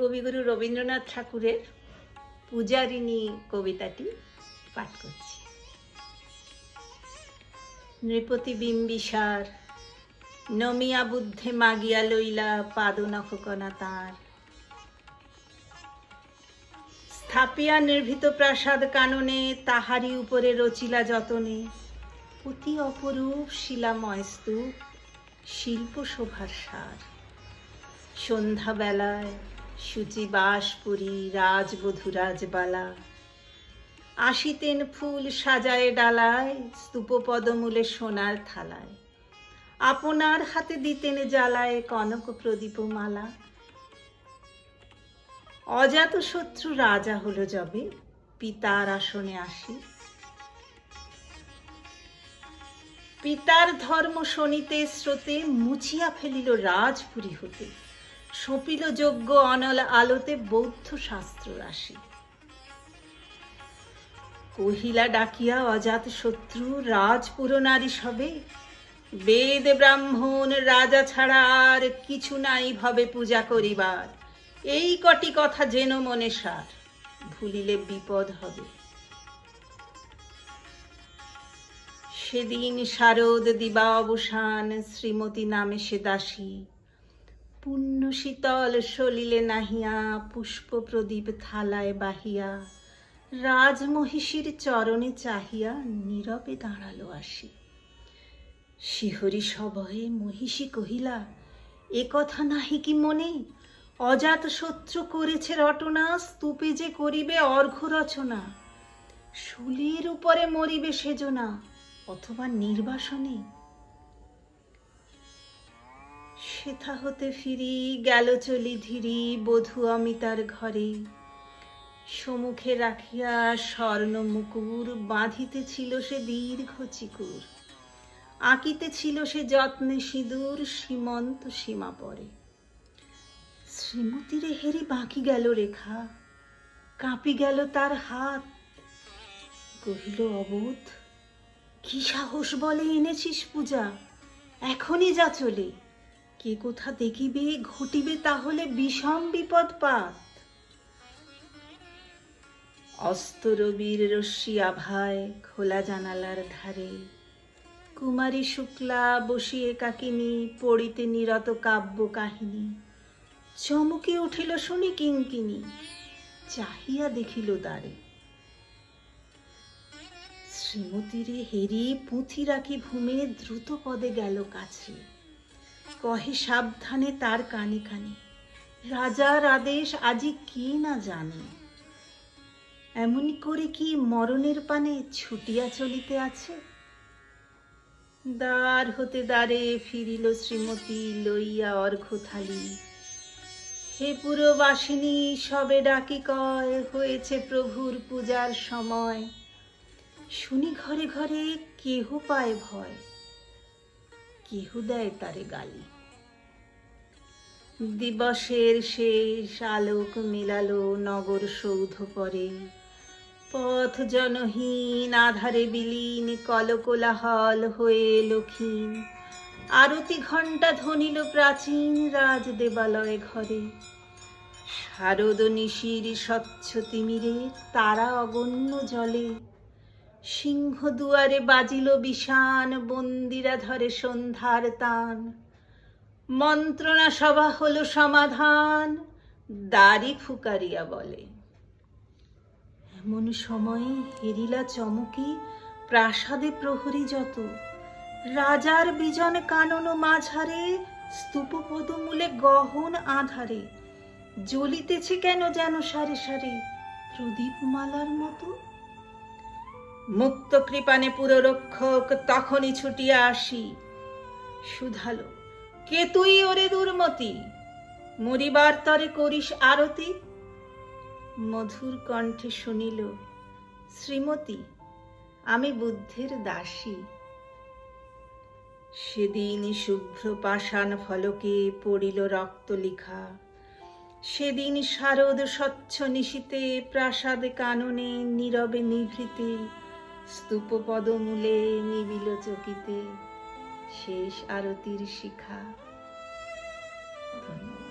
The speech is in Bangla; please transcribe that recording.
কবিগুরু রবীন্দ্রনাথ ঠাকুরের পূজারিণী কবিতাটি পাঠ করছি। নৃপতি বিম্বিসার নমিয়া বুদ্ধে মাগিয়া লইলা পাদ পাদনখকনা তাঁর। স্থাপিয়া নির্ভীত প্রাসাদ কাননে তাহারি উপরে রচিলা যতনে, অতি অপরূপ শিলাময় স্তূপ শিল্প শোভার সার। সন্ধ্যাবেলায় সূচি বাসপুরী রাজবধূ রাজবালা। আসিতেন ফুল সাজায় ডালায় স্তূপ পদমূলে সোনার থালায়। আপনার হাতে দিতেন জ্বালায় কনক প্রদীপ মালা। অজাত শত্রু রাজা হলো যবে, পিতার আসনে আসি। পিতার ধর্ম শনিতে, স্রোতে মুছিয়া ফেলিল রাজপুরী হতে। সপিল যজ্ঞ অনল আলোতে বৌদ্ধ শাস্ত্র রাশি কহিলা ডাকিয়া অজাত শত্রু রাজপুর নারী সবে। বেদ ব্রাহ্মণ, রাজা ছাড়া আর কিছু নাই ভবে পূজা করিবার। এই কটি কথা যেন মনে সার, ভুলিলে বিপদ হবে। সেদিন শারদ দিবা অবসান শ্রীমতী নামে সে দাসী। পুণ্য শীতল সলিলে নাহিয়া, পুষ্প প্রদীপ থালায় বাহিয়া, রাজমহিষীর চরণে চাহিয়া নীরবে দাঁড়াল আসি। শিহরি সবহে মহিষী কহিলা, এ কথা নাহি কি মনে? অজাত শত্রু করেছে রটনা, স্তূপে যে করিবে অর্ঘ রচনা। শুলির উপরে মরিবে সেজনা, অথবা নির্বাসনে সেথা হতে ফিরি, গেল চলি ধীরি, বধূ অমিতার ঘরে। সমুখে রাখিয়া স্বর্ণ মুকুর বাঁধিতে ছিল সে দীর্ঘ চিকুর। আঁকিতে ছিল সে যত্নে সিঁদুর, সীমন্ত সীমা পরে। শ্রীমতীরে হেরি বাঁকি গেল রেখা, কাঁপি গেল তার হাত। কহিল, অবোধ, কি সাহস বলে এনেছিস পূজা? এখনই যা চলে। কে কোথা দেখিবে, ঘটিবে তাহলে বিষম বিপদ পাত। অস্তরবীর রশ্মি আভায় খোলা জানালার ধারে। কুমারী শুক্লা বসিয়ে কাকিনী, পড়িতে নিরত কাব্য কাহিনী। চমকে উঠিল শুনি কিঙ্কিনী, চাহিয়া দেখিল দ্বারে। শ্রীমতীরে হেরি পুঁথি রাখি ভূমে দ্রুত পদে গেল কাছে। কহে সাবধানে তার কানে কানে। রাজার আদেশ আজি কে না জানে। এমন করে কি মরণের পানে ছুটিয়া চলিতে আছে? দ্বার হতে দ্বারে ফিরিল শ্রীমতী লইয়া অর্ঘ থালি হে পুরবাসিনী, সবে ডাকি কয়, হয়েছে প্রভুর পূজার সময়। শুনি ঘরে ঘরে কেহ পায় ভয়। কেহ দেয় তারে গালি। দিবসের শেষ আলোক মিলালো নগর সৌধ পরে। পথ জনহীন, আধারে বিলীন, কলকোলাহল হয়ে লক্ষীন আরতি ঘণ্টা ধ্বনিল প্রাচীন রাজ দেবালয় ঘরে। শারদ নিশির স্বচ্ছ তিমিরে, তারা অগণ্য জলে। সিংহ দুয়ারে বাজিল বিষান বন্দিরা ধরে সন্ধ্যার তান। মন্ত্রণা সভা হলো সমাধান, দাড়ি ফুকারিয়া বলে। এমন সময়ে হেরিলা চমকি, প্রাসাদে প্রহরী যত। রাজার বিজন কানন মাঝারে স্তূপ পদমূলে গহন আধারে। জ্বলিতেছে কেন যেন সারে সারে প্রদীপ মালার মতো? মুক্ত কৃপানে পুররক্ষক তখনই ছুটিয়া আসি। শুধালো কে তুই ওরে দুর্মতি? মরিবার তরে করিস আরতি? মধুর কণ্ঠে শুনিল, শ্রীমতী, আমি বুদ্ধের দাসী। সেদিন শুভ্র পাষাণ ফলকে পড়িল রক্ত লিখা। সেদিন শারদ স্বচ্ছ নিশীতে প্রাসাদ কাননে নীরবে নিভৃতে স্তূপপদ মূলে নিবিল চকিতে শেষ আরতির শিখা। ধন্যবাদ।